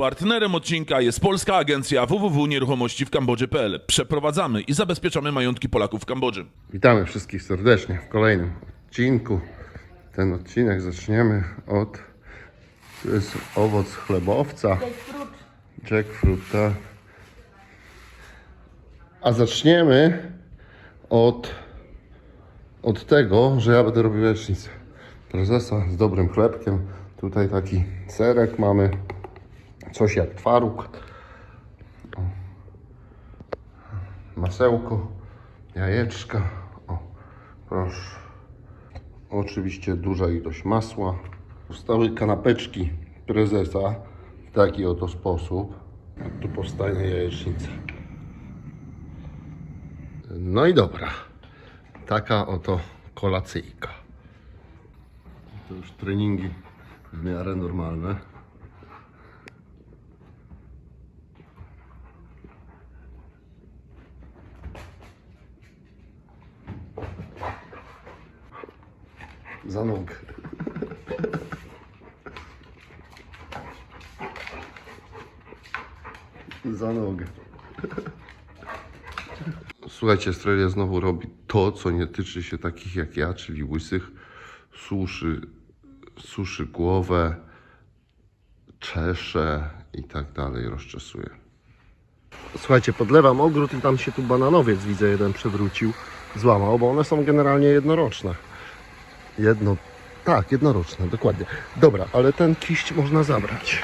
Partnerem odcinka jest polska agencja www.nieruchomości w Kambodży.pl. Przeprowadzamy i zabezpieczamy majątki Polaków w Kambodży. Witamy wszystkich serdecznie w kolejnym odcinku. Ten odcinek zaczniemy od. Tu jest owoc chlebowca. Jackfruit, tak. A zaczniemy od, od tego, że ja będę robił jajecznicę. Prezesa z dobrym chlebkiem. Tutaj taki serek mamy. Coś jak twaróg. Masełko, jajeczka. O, proszę. Oczywiście duża ilość masła. Powstały kanapeczki prezesa w taki oto sposób. Tu powstaje jajecznica. No i dobra. Taka oto kolacyjka. To już treningi w miarę normalne. Za nogę. Za nogę. Słuchajcie, Strelia znowu robi to, co nie tyczy się takich jak ja, czyli łysych. Suszy, suszy głowę, czesze i tak dalej, rozczesuje. Słuchajcie, podlewam ogród i tam się tu bananowiec, widzę, jeden przewrócił, złamał, bo one są generalnie jednoroczne. Jedno, tak, jednoroczne, dokładnie. Dobra, ale ten kiść można zabrać.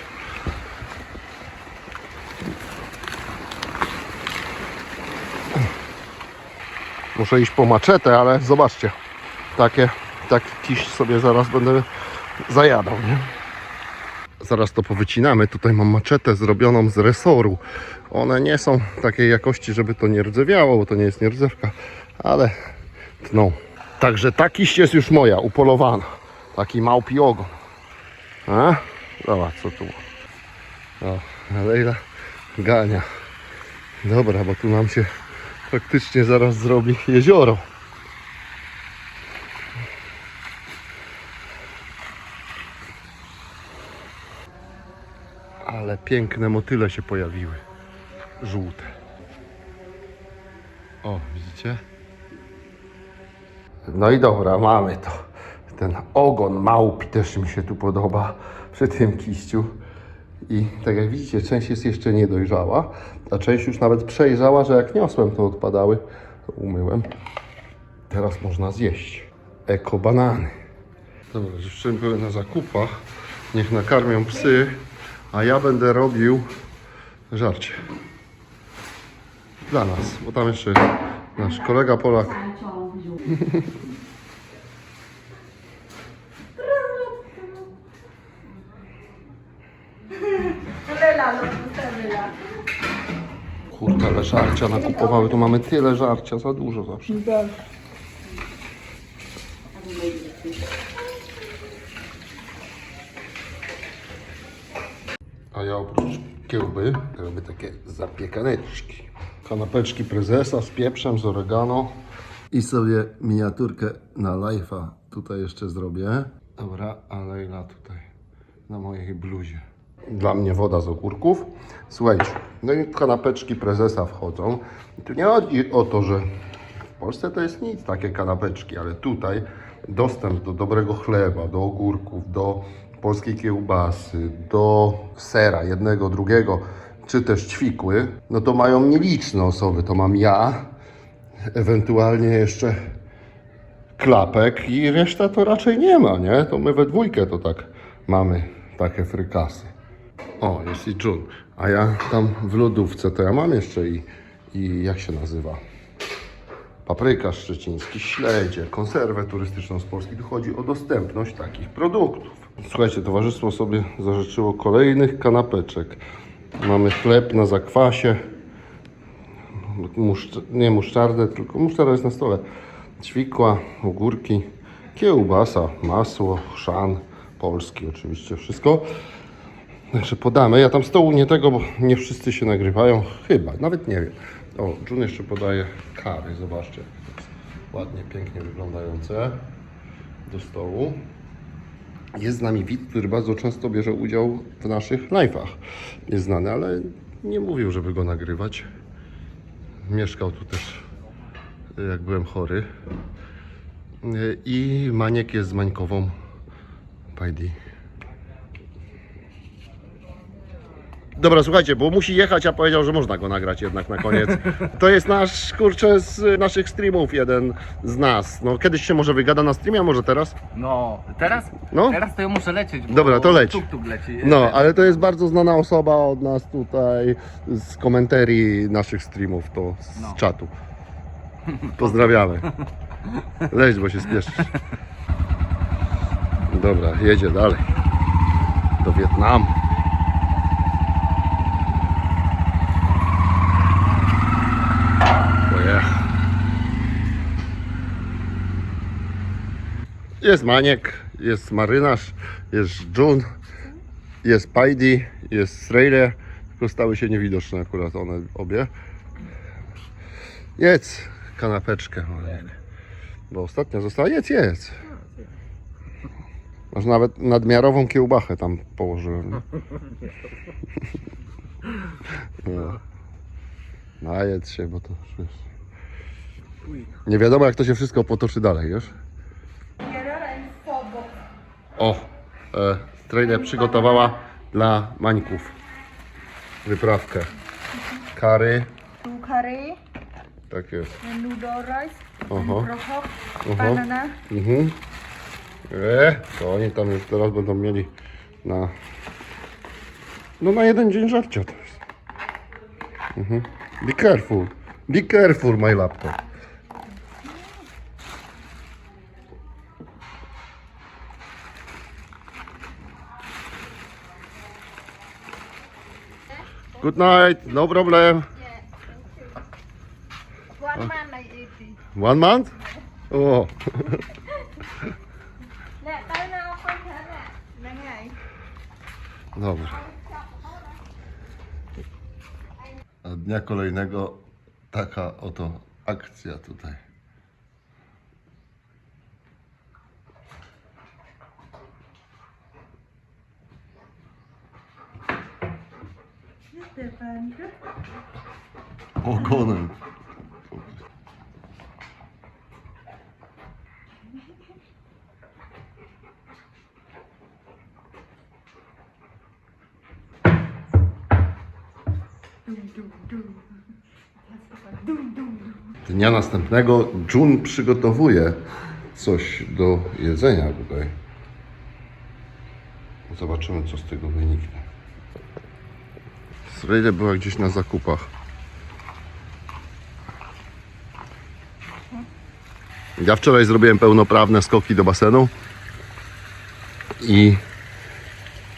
Muszę iść po maczetę, ale zobaczcie, takie, taki kiść sobie zaraz będę zajadał, nie? Zaraz to powycinamy. Tutaj mam maczetę zrobioną z resoru. One nie są takiej jakości, żeby to nie rdzewiało, bo to nie jest nierdzewka, ale tną. Także ta kiść jest już moja, upolowana. Taki małpi ogon. A? Zobacz co tu. O, Leila gania. Dobra, bo tu nam się faktycznie zaraz zrobi jezioro. Ale piękne motyle się pojawiły. Żółte. O, widzicie? No i dobra, mamy to. Ten ogon małpi też mi się tu podoba przy tym kiściu. I tak jak widzicie, część jest jeszcze niedojrzała, a część już nawet przejrzała, że jak niosłem to odpadały, to umyłem. Teraz można zjeść. Eko banany. Dobra, dziewczyny były na zakupach. Niech nakarmią psy, a ja będę robił żarcie. Dla nas, bo tam jeszcze nasz kolega Polak Lela, Lela. Kurde, ale żarcia nakupowały. Tu mamy tyle żarcia, za dużo zawsze. A ja oprócz kiełby robię takie zapiekaneczki. Kanapeczki prezesa z pieprzem, z oregano. I sobie miniaturkę na live'a tutaj jeszcze zrobię. Dobra, a Leila tutaj na mojej bluzie. Dla mnie woda z ogórków. Słuchajcie, no i kanapeczki prezesa wchodzą. I tu nie chodzi o to, że w Polsce to jest nic, takie kanapeczki, ale tutaj dostęp do dobrego chleba, do ogórków, do polskiej kiełbasy, do sera jednego, drugiego, czy też ćwikły, no to mają nieliczne osoby. To mam ja, ewentualnie jeszcze klapek i reszta to raczej nie ma, nie? To my we dwójkę to tak mamy takie frykasy. O, jest i Jun. A ja tam w lodówce to ja mam jeszcze i, i jak się nazywa? Papryka szczeciński, śledzie, konserwę turystyczną z Polski. Tu chodzi o dostępność takich produktów. Słuchajcie, towarzystwo sobie zażyczyło kolejnych kanapeczek. Mamy chleb na zakwasie, muszcz- nie muszczardę, tylko muszczarda jest na stole. Ćwikła, ogórki, kiełbasa, masło, chrzan, polski oczywiście, wszystko. Także podamy. Ja tam stołu nie tego, bo nie wszyscy się nagrywają. Chyba, nawet nie wiem. O, Jun jeszcze podaje kary, zobaczcie. Ładnie, pięknie wyglądające do stołu. Jest z nami widz, który bardzo często bierze udział w naszych live'ach. Jest znany, ale nie mówił, żeby go nagrywać. Mieszkał tu też, jak byłem chory. I Maniek jest z Mańkową. Pajdi. Dobra, słuchajcie, bo musi jechać, a powiedział, że można go nagrać jednak na koniec. To jest nasz, kurczę, z naszych streamów jeden z nas. No, kiedyś się może wygada na streamie, a może teraz? No, teraz? No. Teraz to ja muszę lecieć. bo Dobra, to leć. Tuk-tuk leci. No, ale to jest bardzo znana osoba od nas tutaj z komentarii naszych streamów, to z No. czatu. Pozdrawiamy. Leć, bo się spieszysz. Dobra, jedzie dalej. Do Wietnamu. Jest Maniek, jest Marynarz, jest Jun, jest Pajdi, jest Srejle, tylko stały się niewidoczne akurat one obie. Jedz kanapeczkę, bo ostatnia została, jedz, jedz. Masz nawet nadmiarową kiełbachę tam położyłem. nie? No. Najedz się, bo to wiesz. Nie wiadomo jak to się wszystko potoczy dalej, wiesz? O, e, Strejle przygotowała dla Mańków wyprawkę. Kary, Tu curry, tak jest. noodle rice, brochok, oho. banana. Mhm. E, to oni tam już teraz będą mieli na no na jeden dzień żarcia to jest. Mhm. Be careful. Be careful, my laptop. Good night, no problem. One man like 80. One month? Oh. Nào không thế nè. Nè ngày. Dobrze. A dnia kolejnego taka oto akcja tutaj. Stefan. Ogonem. Dnia następnego Jun przygotowuje coś do jedzenia tutaj. Zobaczymy, co z tego wyniknie. Srejle była gdzieś na zakupach. Ja wczoraj zrobiłem pełnoprawne skoki do basenu i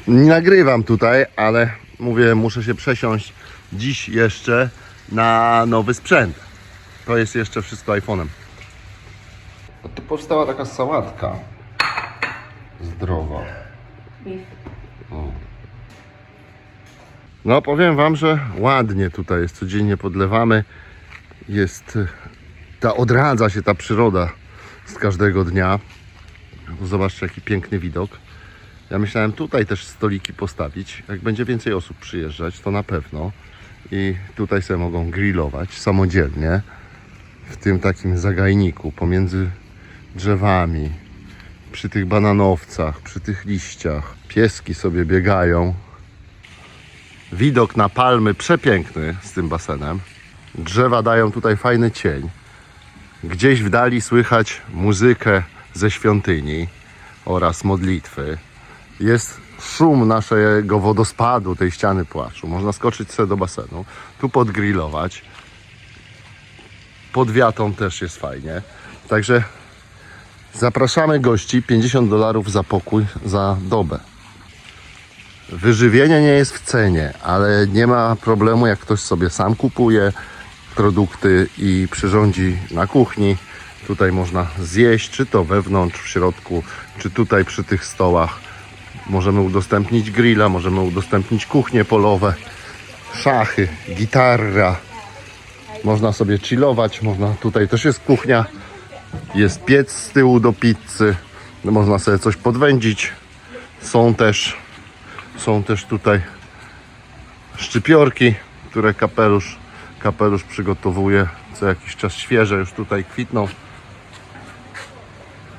nie nagrywam tutaj, ale mówię, muszę się przesiąść dziś jeszcze na nowy sprzęt. To jest jeszcze wszystko iPhone'em. A tu powstała taka sałatka zdrowa. O. No powiem Wam, że ładnie tutaj jest, codziennie podlewamy. Jest ta odradza się ta przyroda z każdego dnia. No Zobaczcie jaki piękny widok. Ja myślałem tutaj też stoliki postawić. Jak będzie więcej osób przyjeżdżać, to na pewno. I tutaj sobie mogą grillować samodzielnie w tym takim zagajniku pomiędzy drzewami, przy tych bananowcach, przy tych liściach. Pieski sobie biegają. Widok na palmy przepiękny z tym basenem. Drzewa dają tutaj fajny cień. Gdzieś w dali słychać muzykę ze świątyni oraz modlitwy. Jest szum naszego wodospadu, tej ściany płaczu. Można skoczyć sobie do basenu, tu podgrillować. Pod wiatą też jest fajnie. Także zapraszamy gości 50 dolarów za pokój za dobę. Wyżywienie nie jest w cenie, ale nie ma problemu, jak ktoś sobie sam kupuje produkty i przyrządzi na kuchni. Tutaj można zjeść, czy to wewnątrz, w środku, czy tutaj przy tych stołach. Możemy udostępnić grilla, możemy udostępnić kuchnie polowe, szachy, gitarra. Można sobie chillować, można, tutaj też jest kuchnia, jest piec z tyłu do pizzy, można sobie coś podwędzić Są też, są też tutaj szczypiorki, które kapelusz, kapelusz przygotowuje co jakiś czas świeże, już tutaj kwitną.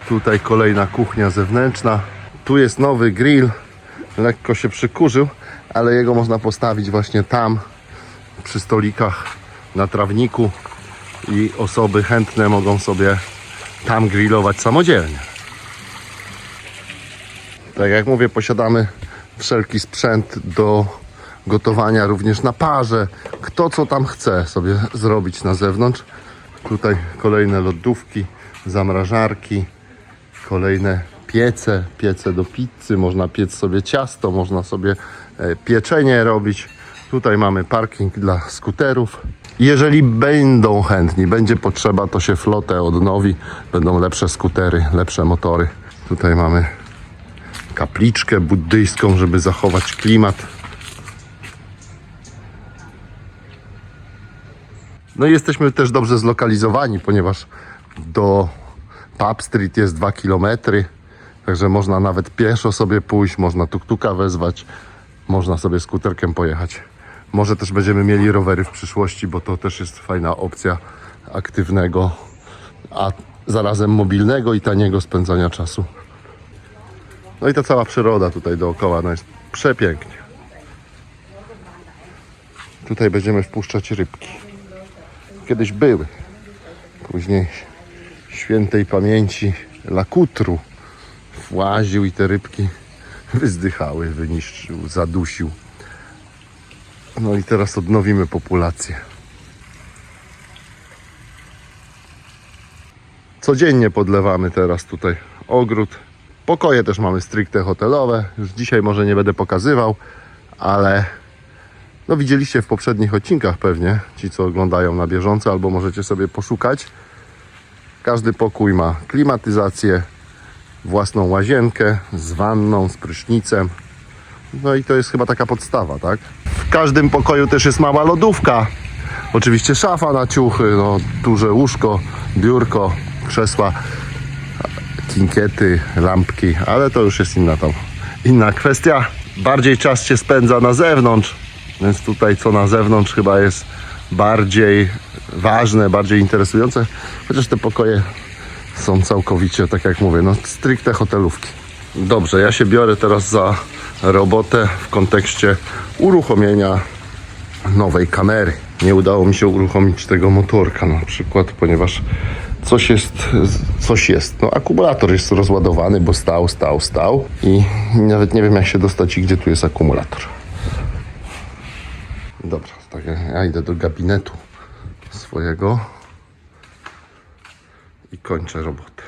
Tutaj kolejna kuchnia zewnętrzna. Tu jest nowy grill. Lekko się przykurzył, ale jego można postawić właśnie tam, przy stolikach na trawniku i osoby chętne mogą sobie tam grillować samodzielnie. Tak jak mówię, posiadamy wszelki sprzęt do gotowania również na parze. Kto co tam chce sobie zrobić na zewnątrz. Tutaj kolejne lodówki, zamrażarki, kolejne piece, piece do pizzy, można piec sobie ciasto, można sobie e, pieczenie robić. Tutaj mamy parking dla skuterów. Jeżeli będą chętni, będzie potrzeba, to się flotę odnowi. Będą lepsze skutery, lepsze motory. Tutaj mamy kapliczkę buddyjską, żeby zachować klimat. No i jesteśmy też dobrze zlokalizowani, ponieważ do Pub Street jest 2 km, także można nawet pieszo sobie pójść, można tuktuka wezwać, można sobie skuterkiem pojechać. Może też będziemy mieli rowery w przyszłości, bo to też jest fajna opcja aktywnego, a zarazem mobilnego i taniego spędzania czasu. No i ta cała przyroda tutaj dookoła, no jest przepięknie. Tutaj będziemy wpuszczać rybki. Kiedyś były. Później świętej pamięci Lakutru właził i te rybki wyzdychały, wyniszczył, zadusił. No i teraz odnowimy populację. Codziennie podlewamy teraz tutaj ogród. Pokoje też mamy stricte hotelowe. Już dzisiaj może nie będę pokazywał, ale no widzieliście w poprzednich odcinkach pewnie, ci co oglądają na bieżąco, albo możecie sobie poszukać. Każdy pokój ma klimatyzację, własną łazienkę z wanną, z prysznicem. No i to jest chyba taka podstawa, tak? W każdym pokoju też jest mała lodówka. Oczywiście szafa na ciuchy, no, duże łóżko, biurko, krzesła, kinkiety, lampki, ale to już jest inna tam, inna kwestia. Bardziej czas się spędza na zewnątrz, więc tutaj co na zewnątrz chyba jest bardziej ważne, bardziej interesujące, chociaż te pokoje są całkowicie, tak jak mówię, no stricte hotelówki. Dobrze, ja się biorę teraz za robotę w kontekście uruchomienia nowej kamery. Nie udało mi się uruchomić tego motorka na przykład, ponieważ coś jest, coś jest. No, akumulator jest rozładowany, bo stał, stał, stał i nawet nie wiem jak się dostać i gdzie tu jest akumulator. Dobra, tak ja idę do gabinetu swojego i kończę robotę.